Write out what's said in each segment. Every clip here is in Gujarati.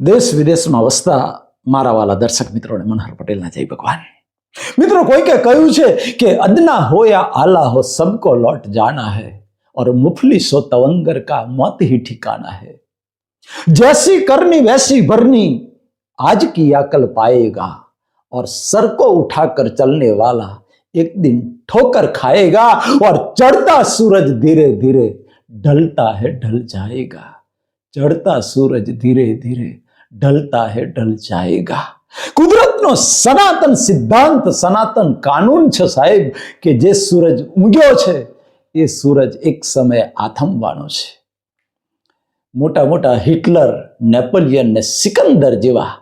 देश દેશ વિદેશમાં વસતા મારા વાલા દર્શક મિત્રોને મનહર પટેલના જય भगवान। मित्रों कोई क्या कहू के अदना हो या आला हो सबको लौट जाना है और मुफली सो तवंगर का मत ही ठिकाना है। जैसी करनी वैसी भरनी, आज की या पाएगा और सर को उठाकर चलने वाला एक दिन ठोकर खाएगा और चढ़ता सूरज धीरे धीरे ढलता है, ढल जाएगा। चढ़ता सूरज धीरे धीरे ઢલતા હે, ઢલ જાએગા કુદરતનો સનાતન સિદ્ધાંત, સનાતન કાનૂન છે સાહેબ, કે જે સૂરજ ઊંઘ્યો છે, એ સૂરજ એક સમયે આથમવાનો છે. મોટા મોટા હિટલર, નેપોલિયન ને સિકંદર જેવા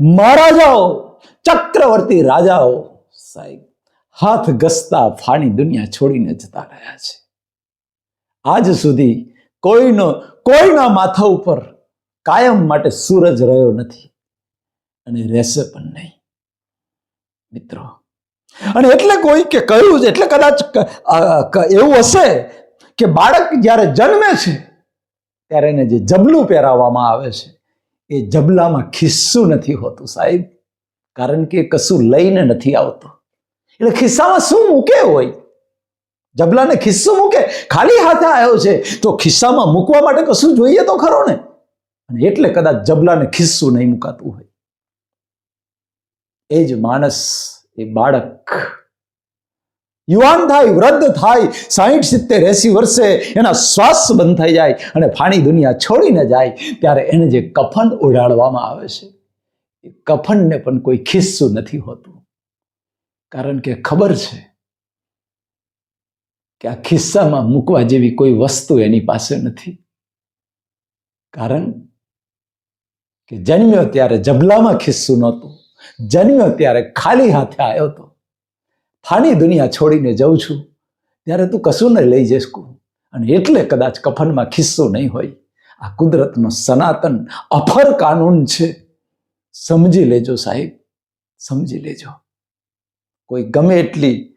મહારાજાઓ, ચક્રવર્તી રાજાઓ સાહેબ, હાથ ઘસતા ફાણી દુનિયા છોડીને જતા રહ્યા છે. આજ સુધી કોઈનો, કોઈના માથા ઉપર કાયમ માટે સૂરજ રહ્યો નથી અને રહેશે પણ નહીં. મિત્રો, અને એટલે કોઈ કે કહ્યું છે એટલે કદાચ એવું હશે કે બાળક જ્યારે જન્મે છે, ત્યારે એને જે જબલું પહેરાવવામાં આવે છે, એ જબલામાં ખિસ્સું નથી હોતું સાહેબ. કારણ કે કશું લઈને નથી આવતો. એટલે ખિસ્સામાં શું મૂકે હોય? જબલાને ખિસ્સું મૂકે? ખાલી હાથે આવ્યો છે, તો ખિસ્સામાં મૂકવા માટે કશું જોઈએ તો ખરો ને? અને એટલે કદાચ જબલાને ખિસ્સું નહીં મુકાતું હોય. એ જ માણસ, એ બાળક. યુવાન થાય, વૃદ્ધ થાય, સાહીઠ, સિત્તેર, એસી વર્ષે એના શ્વાસ બંધ થઈ જાય અને ફાણી દુનિયા છોડીને જાય, ત્યારે એને જે કફન ઓઢાડવામાં આવે છે, એ કફનને પણ કોઈ ખિસ્સું નથી હોતું. કારણ કે ખબર છે કે આ ખિસ્સામાં મૂકવા જેવી કોઈ વસ્તુ એની પાસે નથી. કારણ કે જન્મ્યો ત્યારે જબલામાં ખિસ્સું નહોતું. જન્મ્યો ત્યારે ખાલી હાથે આવ્યો હતો. ફાની દુનિયા છોડીને જઉં છું. ત્યારે તું કશું નહીં લઈ જઈશ અને એટલે કદાચ કફનમાં ખિસ્સું નહીં હોય. આ કુદરતનો સનાતન અફર કાનૂન છે. સમજી લેજો સાહેબ. સમજી લેજો. કોઈ ગમે એટલી,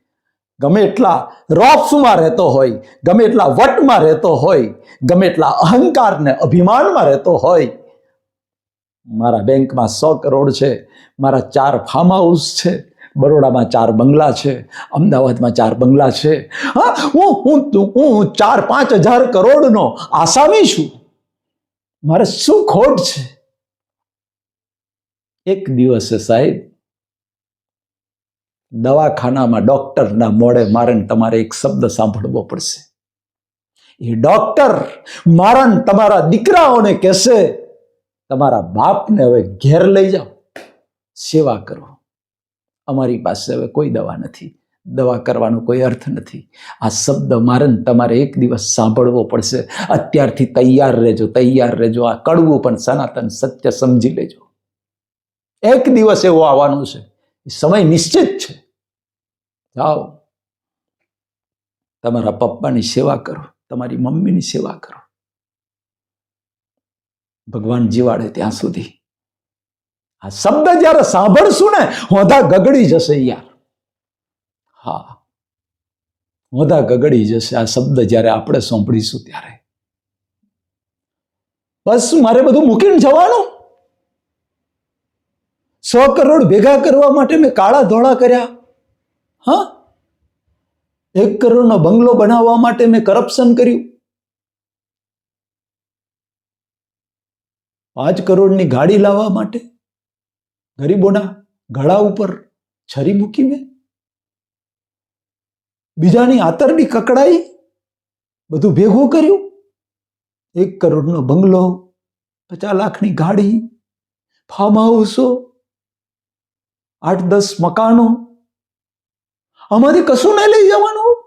ગમે એટલા રોપ્સમાં રહેતો હોય, ગમે એટલા વટમાં રહેતો હોય, ગમે એટલા અહંકારને અભિમાનમાં રહેતો હોય મારા બેંકમાં સો કરોડ છે, મારા ચાર ફાર્મ હાઉસ છે, બરોડામાં ચાર બંગલા છે, અમદાવાદમાં ચાર બંગલા છે. હા, હું હું હું ચાર, પાંચ હજાર કરોડનો આસામી છું. મારે શું ખોટ છે? એક દિવસે સાહેબ, દવાખાનામાં ડોક્ટરના મોડે મારે તમારે એક શબ્દ સાંભળવો પડશે. એ ડોક્ટર મારા તમારા દીકરાઓને કહેશે તમારા બાપને હવે ઘેર લઈ જાઓ. સેવા કરો. અમારી પાસે હવે કોઈ દવા નથી. દવા કરવાનો કોઈ અર્થ નથી. આ શબ્દ મારે તમારે એક દિવસ સાંભળવો પડશે. અત્યારથી તૈયાર રહેજો તૈયાર રહેજો. આ કડવું પણ સનાતન સત્ય સમજી લેજો. એક દિવસ એવો આવવાનો છે. સમય નિશ્ચિત છે. જાઓ. તમારા પપ્પાની સેવા કરો. તમારી મમ્મીની સેવા કરો. ભગવાન જીવાડે ત્યાં સુધી. આ શબ્દ જ્યારે સાંભળશું ને, હોધા ગગડી જશે યાર. હા. હોધા ગગડી જશે, આ શબ્દ જ્યારે આપણે સાંભળીશું ત્યારે. બસ મારે બધું મૂકીને જવાનું. સો કરોડ ભેગા કરવા માટે મેં કાળા ધોળા કર્યા. હા? એક કરોડનો બંગલો બનાવવા માટે મેં કરપ્શન કર્યું. પાંચ કરોડની ગાડી લાવવા માટે? ગરીબોના ગળા ઉપર છરી મૂકી મેં બીજાની આતરડી કકડાઈ? બધું ભેગું કર્યું? એક કરોડનો બંગલો, પચાસ લાખની ગાડી ફાર્મ હાઉસો આઠ દસ મકાનો. આમાંથી કશું નહીં લઈ જવાનું?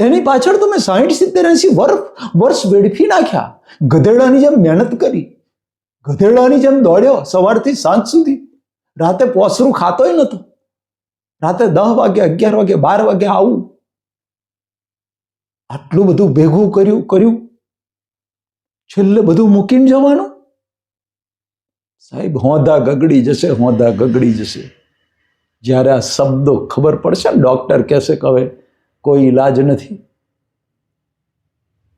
એની પાછળ તમે સાહીઠ સિત્તેર એસી વર્ષ વર્ષ વેડફી નાખ્યા. ગધેડાની જેમ મહેનત કરી. ગધેડાની જેમ દોડ્યો સવારથી સાંજ સુધી. રાતે પોસરું ખાતોય નતો રાતે દસ વાગે અગિયાર વાગે બાર વાગે આવું. આટલું બધું ભેગું કર્યું કર્યું. છેલ્લે બધું મૂકીને જવાનું. સાહેબ, હોંધા ગગડી જશે, હોંધા ગગડી જશે. જ્યારે આ શબ્દો ખબર પડશે ને ડોક્ટર કહેશે કે હવે કોઈ ઈલાજ નથી.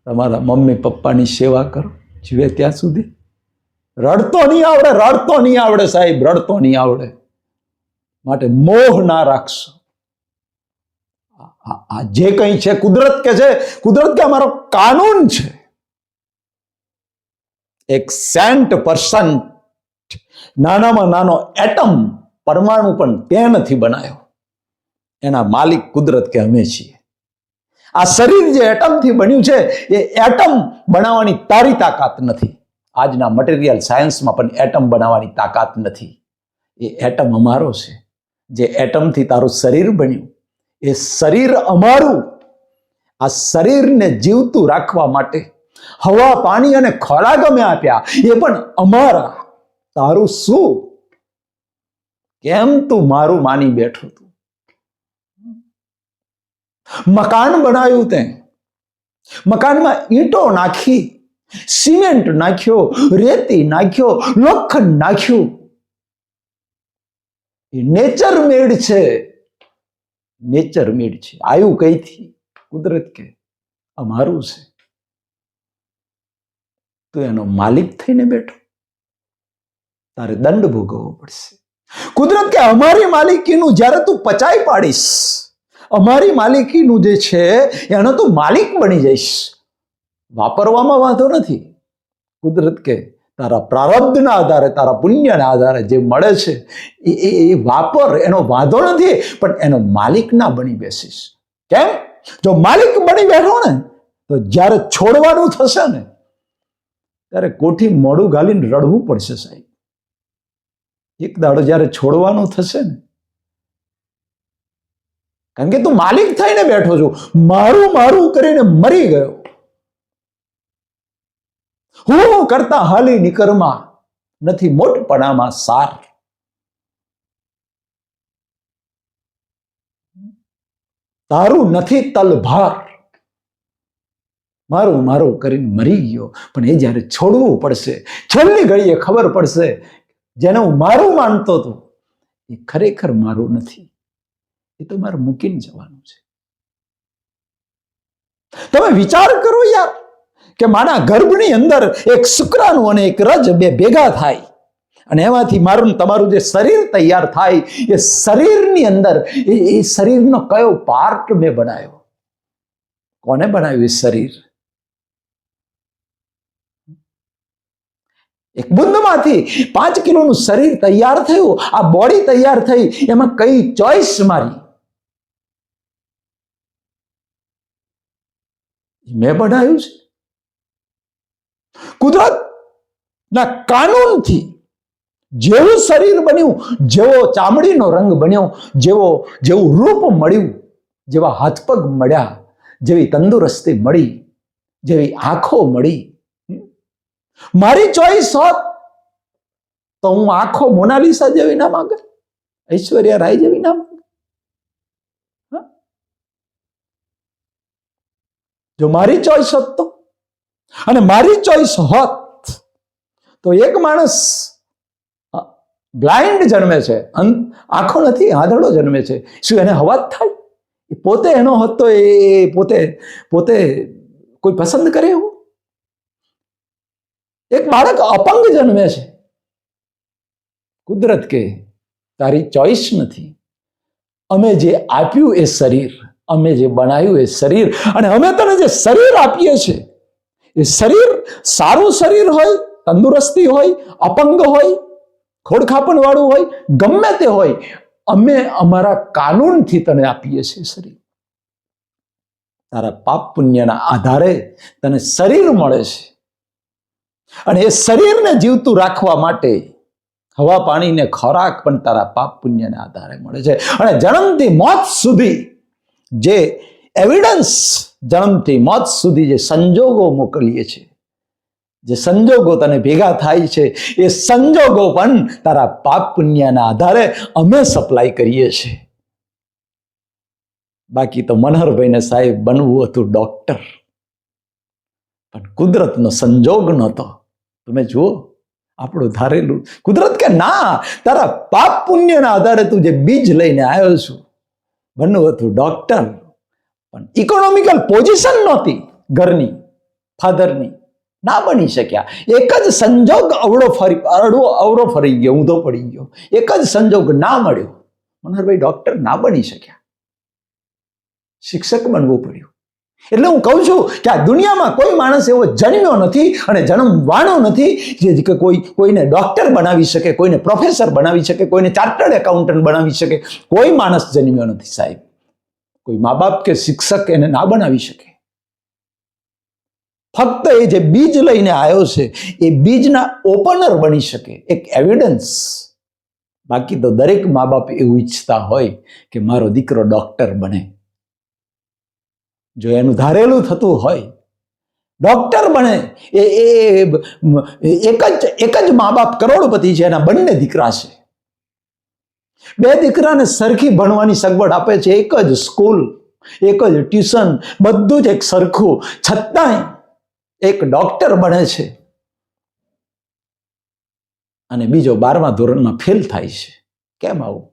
તમારા મમ્મી પપ્પાની સેવા કરો, જીવે ત્યાં સુધી. રડતો નહીં આવડે, રડતો નહીં આવડે સાહેબ, રડતો નહીં આવડે. માટે મોહ ના રાખશો. આ- જે કંઈ છે કુદરત કે છે, કુદરત કે અમારો કાનૂન છે. એક સેન્ટ પર્સન્ટ, નાનામાં નાનો એટમ પરમાણુ પણ તે નથી બનાવ્યો એના માલિક કુદરત કે અમે છીએ. આ શરીર જે એટમથી બન્યું છે, એ એટમ બનાવવાની તારી તાકાત નથી. આજના મટીરિયલ સાયન્સમાં પણ એટમ બનાવવાની તાકાત નથી. એ એટમ અમારો છે. જે એટમથી તારું શરીર બન્યું, એ શરીર અમારું. આ શરીરને જીવતું રાખવા માટે હવા, પાણી અને ખોરાક અમે આપ્યા. એ પણ અમારા. તારું શું? કેમ તું મારું માની બેઠો મકાન બનાવ્યું તે મકાનમાં ઈંટો નાખી, સિમેન્ટ નાખ્યો, રેતી નાખ્યો, લોખંડ નાખ્યું. નેચર મેડ છે. નેચર મેડ છે. આવ્યું કઈથી? કુદરત કે અમારું છે. તું એનો માલિક થઈને બેઠો. તારે દંડ ભોગવવો પડશે. કુદરત કે અમારી માલિકીનું જ્યારે તું પચાઈ પાડીશ અમારી માલિકીનું જે છે, એનો તું માલિક બની જઈશ. વાપરવામાં વાંધો નથી. કુદરત કે તારા પ્રારબ્ધના આધારે, તારા પુણ્યના આધારે જે મળે છે, એ એ વાપર. એનો વાંધો નથી, પણ એનો માલિક ના બની બેસીશ. કેમ? જો માલિક બની બેઠો ને, તો જ્યારે છોડવાનું થશે ને, ત્યારે કોઠી મોડું ગાલીને રડવું પડશે સાહેબ. એક દાડો જ્યારે છોડવાનું થશે ને કારણ કે તું માલિક થઈને બેઠો છું. મારું મારું કરીને મરી ગયો. હું કરતા હાલી નિકરમાં નથી મોટપણામાં સાર. તારું નથી તલભાર. મારું મારું કરીને મરી ગયો. પણ એ જ્યારે છોડવું પડશે, છેલ્લી ઘડીએ ખબર પડશે, જેને હું મારું માનતો હતો એ ખરેખર મારું નથી. એ તો મૂકીને જવાનું છે. તમે વિચાર કરો યાર કે મારા ગર્ભની અંદર એક શુક્રાણુ અને એક રજ બે ભેગા થાય. અને એમાંથી મારું તમારું જે શરીર તૈયાર થાય, એ શરીરની અંદર, એ શરીરનો કયો પાર્ટ મેં બનાવ્યો? કોને બનાવ્યું એ શરીર? એક બુંદમાંથી પાંચ કિલોનું શરીર તૈયાર થયું, આ બોડી તૈયાર થઈ, એમાં કઈ ચોઈસ મારી એ મેં બનાવ્યું છે. કુદરત ના કાનૂનથી જેવું શરીર બન્યું, જેવો ચામડીનો રંગ બન્યો, જેવો, જેવું રૂપ મળ્યું, જેવા હાથ પગ મળ્યા, જેવી તંદુરસ્તી મળી, જેવી આંખો મળી. મારી ચોઈસ હોત તો હું આંખો મોનાલિસા જેવી ના માંગે, ઐશ્વર્યા રાય જેવી ના માંગે હા? જો મારી ચોઈસ હોત તો? અને મારી ચોઈસ હોત તો એક માણસ બ્લાઇન્ડ જન્મે છે આંખો નથી, આંધળો જન્મે છે. શું એને હવા થાય? પોતે એનો હોત તો એ પોતે પોતે કોઈ પસંદ કરે એવું? એક બાળક અપંગ જન્મે છે. કુદરત કે, તારી ચોઈસ નથી. અમે જે આપ્યું એ શરીર અમે જે બનાવ્યું એ શરીર અને અમે તને જે શરીર આપીએ છીએ, એ શરીર સારું શરીર હોય, તંદુરસ્તી હોય, અપંગ હોય ખોડખાપણ વાળું હોય, ગમે તે હોય, અમે અમારા કાનૂનથી તને આપીએ છીએ શરીર. તારા પાપ પુણ્યના આધારે તને શરીર મળે છે. અને એ શરીરને જીવતું રાખવા માટે હવા પાણીને ખોરાક પણ તારા પાપ પુણ્યના આધારે મળે છે. અને જન્મથી મોત સુધી જે એવિડન્સ જન્મથી મોત સુધી જે સંજોગો મોકલીએ છીએ. જે સંજોગો તને ભેગા થાય છે, એ સંજોગો પણ તારા પાપ પુણ્યના આધારે અમે સપ્લાય કરીએ છીએ. બાકી તો મનહરભાઈને સાહેબ બનવું હતું ડોક્ટર પણ કુદરતનો સંજોગ નહોતો. તમે જુઓ, આપણું ધારેલું કુદરત કે ના, તારા પાપ પુણ્યના આધારે તું જે બીજ લઈને આવ્યો છું બનવું હતું ડોક્ટર પણ ઇકોનોમિકલ પોઝિશન નહોતી ઘરની ફાધરની ના. બની શક્યા. એક જ સંજોગ અવળો ફરી અડવો અવળો ફરી ગયો, ઊંધો પડી ગયો. એક જ સંજોગ ના મળ્યો. મનોહરભાઈ ડોક્ટર ના બની શક્યા. શિક્ષક બનવું પડ્યું. એટલે હું કહું છું કે આ દુનિયામાં કોઈ માણસ એવો જન્મ્યો નથી અને જન્મવાનો નથી જે કે કોઈ, કોઈને ડૉક્ટર બનાવી શકે, કોઈને પ્રોફેસર બનાવી શકે, કોઈને ચાર્ટર્ડ એકાઉન્ટન્ટ બનાવી શકે. કોઈ માણસ જન્મ્યો નથી સાહેબ. કોઈ મા બાપ કે શિક્ષક એને ના બનાવી શકે. ફક્ત એ જે બીજ લઈને આવ્યો છે, એ બીજના ઓપનર બની શકે. એક એવિડન્સ બાકી તો દરેક મા બાપ એવું ઈચ્છતા હોય કે મારો દીકરો ડૉક્ટર બને. જો એનું ધારેલું થતું હોય, ડોક્ટર બને, એ એ એક જ એક જ મા બાપ કરોડપતિ છે, એના બંને દીકરા છે. બે દીકરાને સરખી ભણવાની સગવડ આપે છે, એક જ સ્કૂલ, એક જ ટ્યુશન, બધું જ એક સરખું. છતાંય એક ડોક્ટર બને છે. અને બીજો બારમા ધોરણમાં ફેલ થાય છે. કેમ આવું?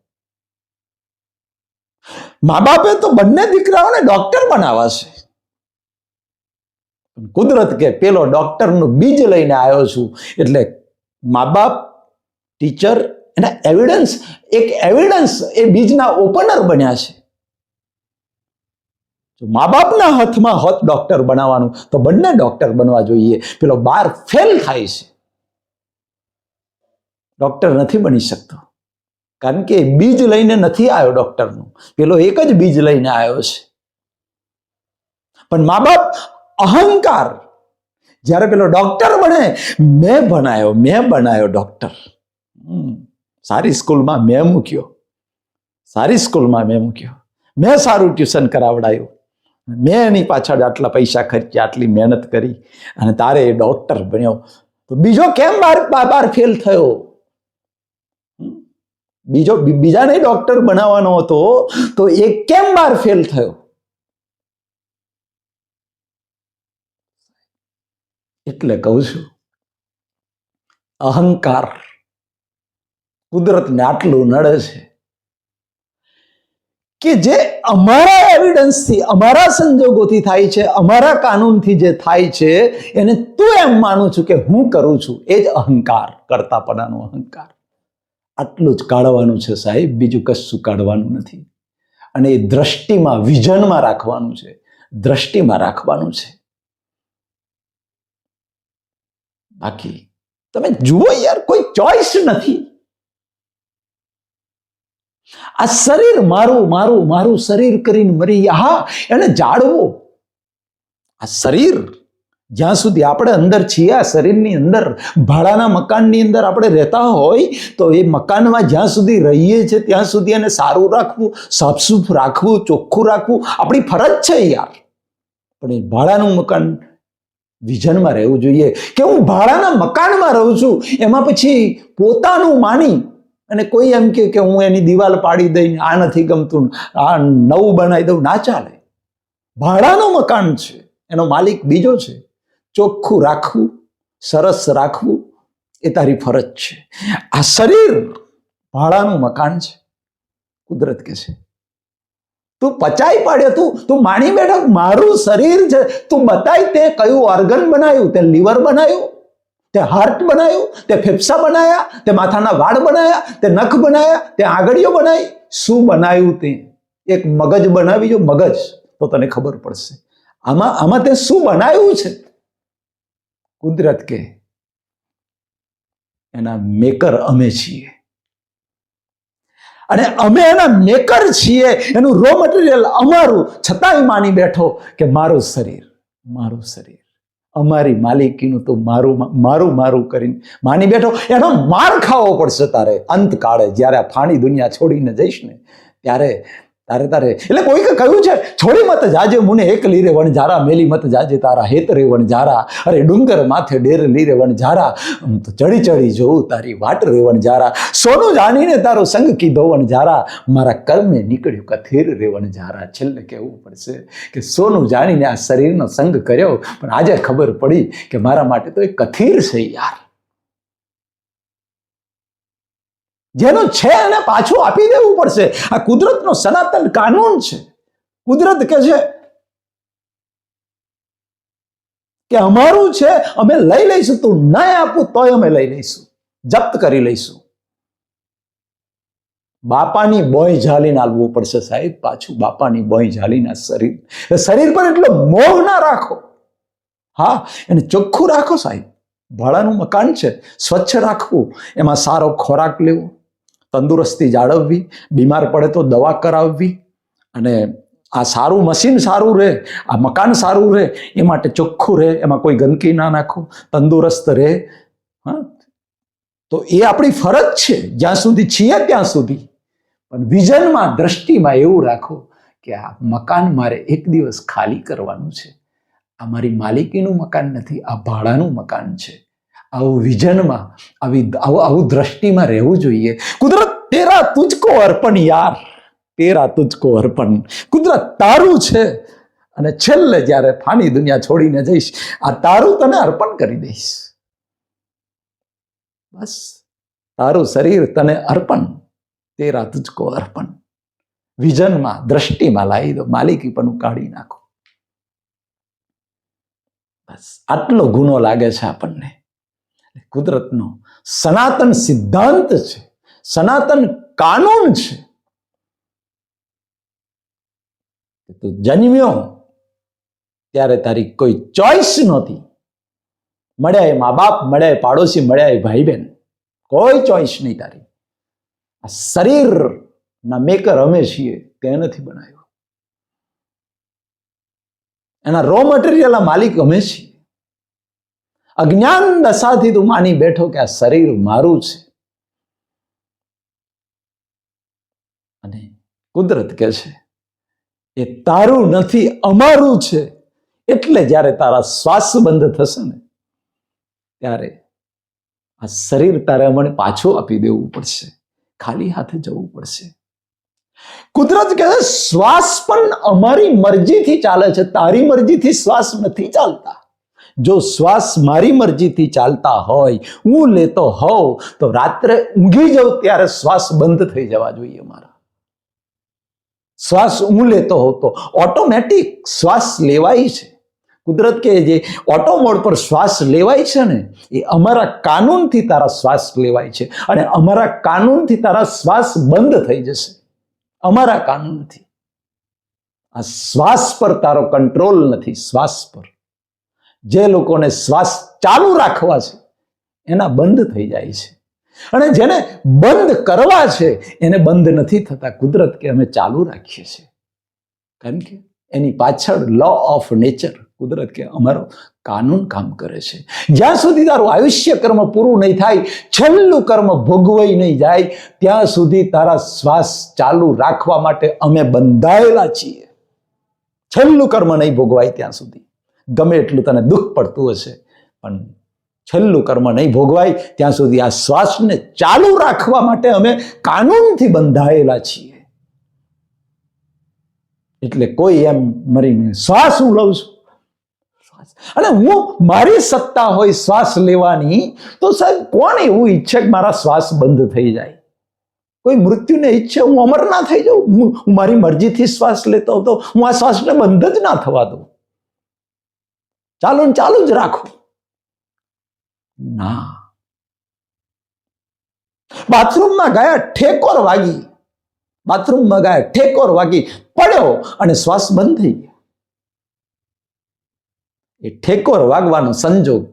મા બાપે તો બંને દીકરાઓને ડોક્ટર બનાવવા છે કુદરત કે પેલો ડોક્ટરનું બીજ લઈને આવ્યો છું. એટલે મા બાપ ટીચર એના એવિડન્સ એક એવિડન્સ એ બીજના ઓપનર બન્યા છે. મા બાપના હાથમાં હોત ડોક્ટર બનાવવાનું, તો બંને ડોક્ટર બનવા જોઈએ. પેલો બાર ફેલ થાય છે. ડોક્ટર નથી બની શકતો. કારણ કે બીજ લઈને નથી આવ્યો ડોક્ટરનું. પેલો એક જ બીજ લઈને આવ્યો છે. પણ મા બાપ અહંકાર. જ્યારે પેલો ડોક્ટર બને, મેં ભણાયો, મેં બનાયો ડોક્ટર. સારી સ્કૂલમાં મેં મૂક્યો. સારી સ્કૂલમાં મેં મૂક્યો. મેં સારું ટ્યુશન કરાવડાયું. મેં એની પાછળ આટલા પૈસા ખર્ચ્યા, આટલી મહેનત કરી. અને તારે એ ડોક્ટર બન્યો. તો બીજો કેમ બાર બાર ફેલ થયો? બીજો બીજાને ડોક્ટર બનાવવાનો હતો, તો એ કેમ બાર ફેલ થયો? એટલે કહું છું, અહંકાર કુદરતને આટલું નડે છે કે જે અમારા એવિડન્સથી અમારા સંજોગોથી થાય છે, અમારા કાનૂનથી જે થાય છે, એને તું એમ માનું છું કે હું કરું છું. એ જ અહંકાર, કરતાપણાનો અહંકાર. આટલું જ કાઢવાનું છે સાહેબ, બીજું કશું કાઢવાનું નથી. અને એ દ્રષ્ટિમાં વિઝનમાં રાખવાનું છે, દ્રષ્ટિમાં રાખવાનું છે. બાકી, તમે જુઓ યાર, કોઈ ચોઈસ નથી. આ શરીર મારું મારું મારું શરીર કરીને મરી હા એને જાળવો. આ શરીર જ્યાં સુધી આપણે અંદર છીએ, આ શરીરની અંદર, ભાડાના મકાનની અંદર આપણે રહેતા હોય, તો એ મકાનમાં જ્યાં સુધી રહીએ છીએ, ત્યાં સુધી એને સારું રાખવું, સાફસૂફ રાખવું, ચોખ્ખું રાખવું, આપણી ફરજ છે યાર. પણ એ ભાડાનું મકાન વિઝનમાં રહેવું જોઈએ. કે હું ભાડાના મકાનમાં રહું છું, એમાં પછી પોતાનું માની, અને કોઈ એમ કે હું એની દિવાલ પાડી દઈને આ નથી ગમતું, આ નવું બનાવી દઉં, ના ચાલે. ભાડાનું મકાન છે, એનો માલિક બીજો છે. ચોખ્ખું રાખવું, સરસ રાખવું એ તારી ફરજ છે. આ શરીર ભાડાનું મકાન છે. કુદરત કે છે. તું પચાઈ પાડ્યો તું તું માણી બેઠો, મારું શરીર છે. તું બતાય તે કયું ઓર્ગન બનાવ્યું તે લીવર બનાવ્યું તે હાર્ટ બનાવ્યું તે ફેફસા બનાવ્યા તે માથાના વાળ બનાવ્યા તે નખ બનાવ્યા તે આંગળીઓ બનાવી શું બનાવ્યું તે? એક મગજ બનાવી જો, મગજ, તો તને ખબર પડશે. આમાં આમાં તે શું બનાવ્યું છે? કુદરત કે એના મેકર અમે છીએ. અને અમે એના મેકર છીએ, એનું રો મટીરિયલ અમારું. છતાંય માની બેઠો કે મારું શરીર મારું શરીર, અમારી માલિકીનું તો મારું મારું મારું કરીને માની બેઠો. એનો માર ખાવો પડશે તારે અંતકાળે. જ્યારે આ ફાણી દુનિયા છોડીને જઈશ ને, ત્યારે તારે તારે. એટલે કોઈકે કહ્યું છે, છોડી મત જાજે, મુને એક લીરે વણ જારા, મેલી મત જાજે, તારા હેત રે વણ જારા. અરે, ડુંગર માથે ડેર લીરે વણ જારા. તો ચડી ચડી જોઉં, તારી વાટ રે વણ જારા. સોનું જાણીને તારો સંગ કીધો વણ જારા. મારા કર્મે નીકળ્યું કથેર રે વણ જારા. છેલ્લે કહેવું પડશે કે સોનું જાણીને આ શરીરનો સંગ કર્યો. પણ આજે ખબર પડી કે મારા માટે તો એ કથીર છે યાર. જેનું છે એને પાછું આપી દેવું પડશે. આ કુદરતનો સનાતન કાનૂન છે. કુદરત કે છે કે અમારું છે, અમે લઈ લઈશું, તું ના આપું, તોય અમે લઈ લઈશું. જપ્ત કરી લઈશું. બાપાની બોય ઝાલીને આલવું પડશે સાહેબ. પાછું બાપાની બોય ઝાલીના શરીર. શરીર પર એટલો મોહ ના રાખો. હા, એને ચોખ્ખું રાખો સાહેબ. ભાડાનું મકાન છે, સ્વચ્છ રાખવું. એમાં સારો ખોરાક લેવો. તંદુરસ્તી જાળવવી, બીમાર પડે તો દવા કરાવવી અને આ સારું મશીન સારું રહે, આ મકાન સારું રહે, એ માટે ચોખ્ખું રહે, એમાં કોઈ ગંદકી ના નાખો, તંદુરસ્ત રહે, હા. તો એ આપણી ફરજ છે, જ્યાં સુધી છીએ ત્યાં સુધી. પણ વિઝનમાં, દ્રષ્ટિમાં એવું રાખો કે આ મકાન મારે એક દિવસ ખાલી કરવાનું છે. આ મારી માલિકીનું મકાન નથી, આ ભાડાનું મકાન છે. આવું વિઝનમાં આવી આવું આવું દ્રષ્ટિમાં રહેવું જોઈએ. કુદરત, તેરા તુજકો અર્પણ યાર. તેરા તુજકો અર્પણ. કુદરત તારું છે. અને છેલ્લે જ્યારે ફાની દુનિયા છોડીને જઈશ, આ તારું તને અર્પણ કરી દઈશ. બસ. તારું શરીર તને અર્પણ. તેરા તુજકો અર્પણ. વિઝનમાં દ્રષ્ટિમાં લાવી દો. માલિકી પણ કાઢી નાખો. બસ. આટલો ગુનો લાગે છે આપણને. કુદરતનો સનાતન સિદ્ધાંત છે, સનાતન કાનૂન છે. તું જન્મ્યો ત્યારે તારી કોઈ ચોઈસ નહોતી. મળ્યા એ મા બાપ મળ્યા એ પાડોશી મળ્યા એ ભાઈ બહેન, કોઈ ચોઈસ નહીં તારી. આ શરીરના મેકર અમે છીએ તે નથી બનાવ્યો. એના રો મટીરિયલના માલિક અમે છીએ. અજ્ઞાન દશાથી તું માની બેઠો કે આ શરીર મારું છે. અને કુદરત કે છે, એ તારું નથી, અમારું છે. એટલે જ્યારે તારા શ્વાસ બંધ થશે ને, ત્યારે આ શરીર તારે અમને પાછું આપી દેવું પડશે. ખાલી હાથે જવું પડશે. કુદરત કહે શ્વાસ પણ અમારી મરજીથી ચાલે છે, તારી મરજીથી શ્વાસ નથી ચાલતા. જો શ્વાસ મારી મરજીથી ચાલતા હોય, હું લેતો હોઉં, તો રાત્રે ઊંઘી જાઉં ત્યારે શ્વાસ બંધ થઈ જવા જોઈએ મારા. શ્વાસ હું લેતો હોઉં તો ઓટોમેટિક શ્વાસ લેવાય છે. કુદરત કે જે ઓટો મોડ પર શ્વાસ લેવાય છે ને, એ અમારા કાનૂનથી તારા શ્વાસ લેવાય છે અને અમારા કાનૂનથી તારા શ્વાસ બંધ થઈ જશે. અમારા કાનૂનથી. આ શ્વાસ પર તારો કંટ્રોલ નથી, શ્વાસ પર. જે લોકોને શ્વાસ ચાલુ રાખવા છે, એના બંધ થઈ જાય છે. અને જેને બંધ કરવા છે, એને બંધ નથી થતા. કુદરત કે અમે ચાલુ રાખીએ છીએ. કારણ કે એની પાછળ લો ઓફ નેચર કુદરત કે અમારો કાનૂન કામ કરે છે. જ્યાં સુધી તારું આયુષ્ય કર્મ પૂરું નહીં થાય, છેલ્લું કર્મ ભોગવાઈ નહીં જાય, ત્યાં સુધી તારા શ્વાસ ચાલુ રાખવા માટે અમે બંધાયેલા છીએ. છેલ્લું કર્મ નહીં ભોગવાય ત્યાં સુધી. ગમે એટલું તને દુઃખ પડતું હશે પણ છેલ્લું કર્મ નહીં ભોગવાય ત્યાં સુધી આ શ્વાસને ચાલુ રાખવા માટે અમે કાનૂનથી બંધાયેલા છીએ. એટલે કોઈ એમ મરીને શ્વાસ હું લઉં છું. શ્વાસ. અને હું મારી સત્તા હોય શ્વાસ લેવાની તો સાહેબ કોણ એવું ઈચ્છે કે મારા શ્વાસ બંધ થઈ જાય? કોઈ મૃત્યુને ઈચ્છે હું અમર ના થઈ જાઉં? હું હું મારી મરજીથી શ્વાસ લેતો હતો હું આ શ્વાસને બંધ જ ના થવા દઉં. ચાલુ ને ચાલુ જ રાખો. ના. બાથરૂમમાં ગયા ઠેકોર વાગી. બાથરૂમમાં ગયા ઠેકોર વાગી, પડ્યો અને શ્વાસ બંધ થઈ ગયો. એ ઠેકોર વાગવાનો સંજોગ,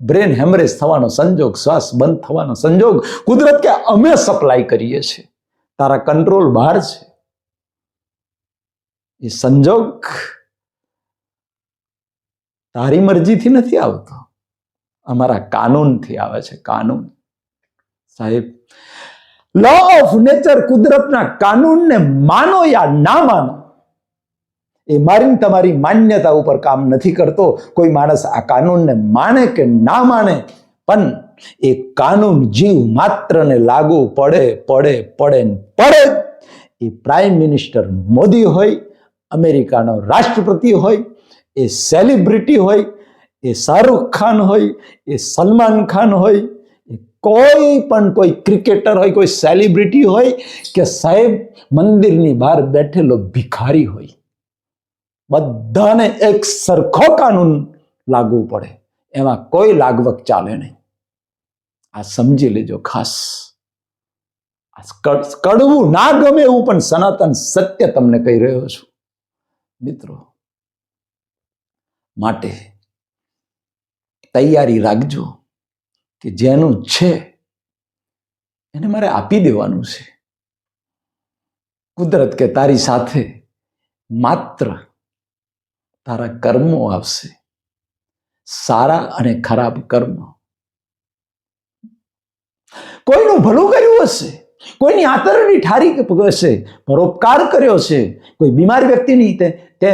બ્રેન હેમરેજ થવાનો સંજોગ, શ્વાસ બંધ થવાનો સંજોગ, કુદરત કે અમે સપ્લાય કરીએ છીએ. તારા કંટ્રોલ બહાર છે. એ સંજોગ તારી મરજીથી નથી આવતો. અમારા કાનૂનથી આવે છે, કાનૂન. સાહેબ લો ઓફ નેચર કુદરતના કાનૂનને માનો યા ના માનો, એ મારી તમારી માન્યતા ઉપર કામ નથી કરતો. કોઈ માણસ આ કાનૂનને માને કે ના માને પણ એ કાનૂન જીવ માત્રને લાગુ પડે પડે પડે પડે. એ પ્રાઇમ મિનિસ્ટર મોદી હોય અમેરિકાનો રાષ્ટ્રપતિ હોય એ સેલિબ્રિટી હોય, એ શાહરૂખ ખાન હોય, એ સલમાન ખાન હોય કોઈ પણ કોઈ ક્રિકેટર હોય, કોઈ સેલિબ્રિટી હોય કે સાહેબ, મંદિરની બહાર બેઠેલો ભિખારી હોય. બધાને એક સરખો કાનૂન લાગવું પડે. એમાં કોઈ લાગવક ચાલે નહીં. આ સમજી લેજો ખાસ. કડવું ના ગમે એવું પણ સનાતન સત્ય તમને કહી રહ્યો છું. મિત્રો માટે તૈયારી રાખજો કે જેનું છે એને મારે આપી દેવાનું છે. કુદરત કે તારી સાથે માત્ર તારા કર્મો આવશે. સારા અને ખરાબ કર્મ. કોઈનું ભલું કર્યું હશે? કોઈની આતરણી ઠારી છે પરોપકાર કર્યો છે, કોઈ બીમાર વ્યક્તિની તે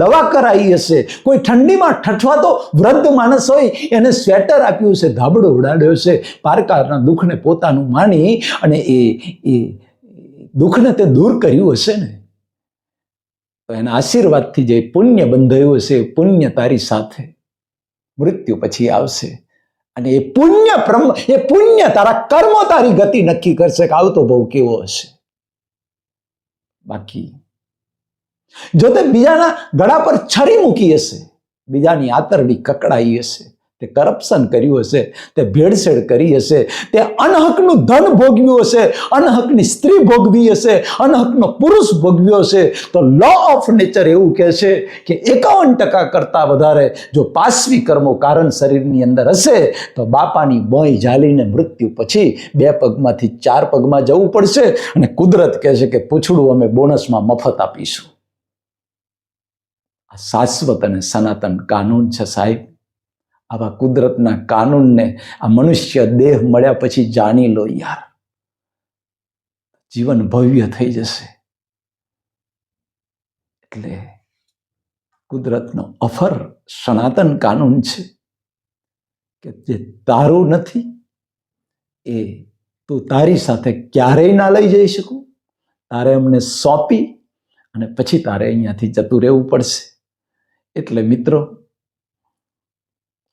દવા કરાવી હશે, કોઈ ઠંડીમાં ઠઠવાતો વૃદ્ધ માણસ હોય, એને સ્વેટર આપ્યું છે ધાબળો ઉડાડ્યો છે પારકારના દુઃખને પોતાનું માની અને એ એ, દુઃખને તે દૂર કર્યું હશે ને? તો એના આશીર્વાદથી જે પુણ્ય બંધાયું હશે પુણ્ય તારી સાથે, મૃત્યુ પછી આવશે. અને એ પુણ્ય બ્રહ્મ, એ પુણ્ય તારા કર્મો તારી ગતિ નક્કી કરશે કે આવતો બહુ કેવો હશે. બાકી, જો તે બીજાના ગળા પર છરી મૂકી હશે, બીજાની આતરડી કકડાઈ હશે તે કરપ્શન કર્યું હશે, તે ભેળસેળ કરી હશે, તે અનહકનું ધન ભોગવ્યું હશે, અનહકની સ્ત્રી ભોગવી હશે, અનહકનો પુરુષ ભોગવ્યો હશે, તો લો ઓફ નેચર એવું કહે છે કે એકાવન ટકા કરતાં વધારે જો પાસવી કર્મો કારણ શરીરની અંદર હશે, તો બાપાની બોય ઝાલીને મૃત્યુ પછી બે પગમાંથી ચાર પગમાં જવું પડશે અને કુદરત કહે છે કે પૂછડું અમે બોનસમાં મફત આપીશું. આ શાશ્વત અને સનાતન કાનૂન છે સાહેબ. આવા કુદરતના કાનૂનને આ મનુષ્ય દેહ મળ્યા પછી જાણી લો યાર. જીવન ભવ્ય થઈ જશે. એટલે કુદરતનો અફર સનાતન કાનૂન છે કે જે તારું નથી, એ તું તારી સાથે ક્યારેય ના લઈ જઈ શકું. તારે અમને સોંપી અને પછી તારે અહીંયાથી જતું રહેવું પડશે. એટલે મિત્રો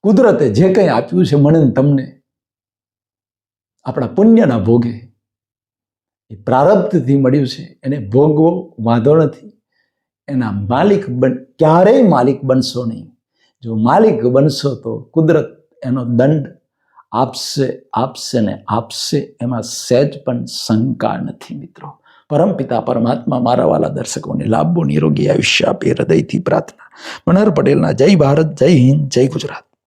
કુદરતે જે કંઈ આપ્યું છે મને તમને, આપણા પુણ્યના ભોગે. એ પ્રારબ્ધથી મળ્યું છે, એને ભોગવો વાંધો નથી. એના માલિક બન, ક્યારેય માલિક બનશો નહીં. જો માલિક બનશો તો કુદરત એનો દંડ આપશે આપશે ને આપશે, એમાં સહેજ પણ શંકા નથી મિત્રો. પરમપિતા પરમાત્મા મારા વાલા દર્શકોને લાભો નિરોગી આયુષ્ય આપે હૃદયથી પ્રાર્થના. મનહર પટેલના જય ભારત, જય હિન્દ, જય ગુજરાત.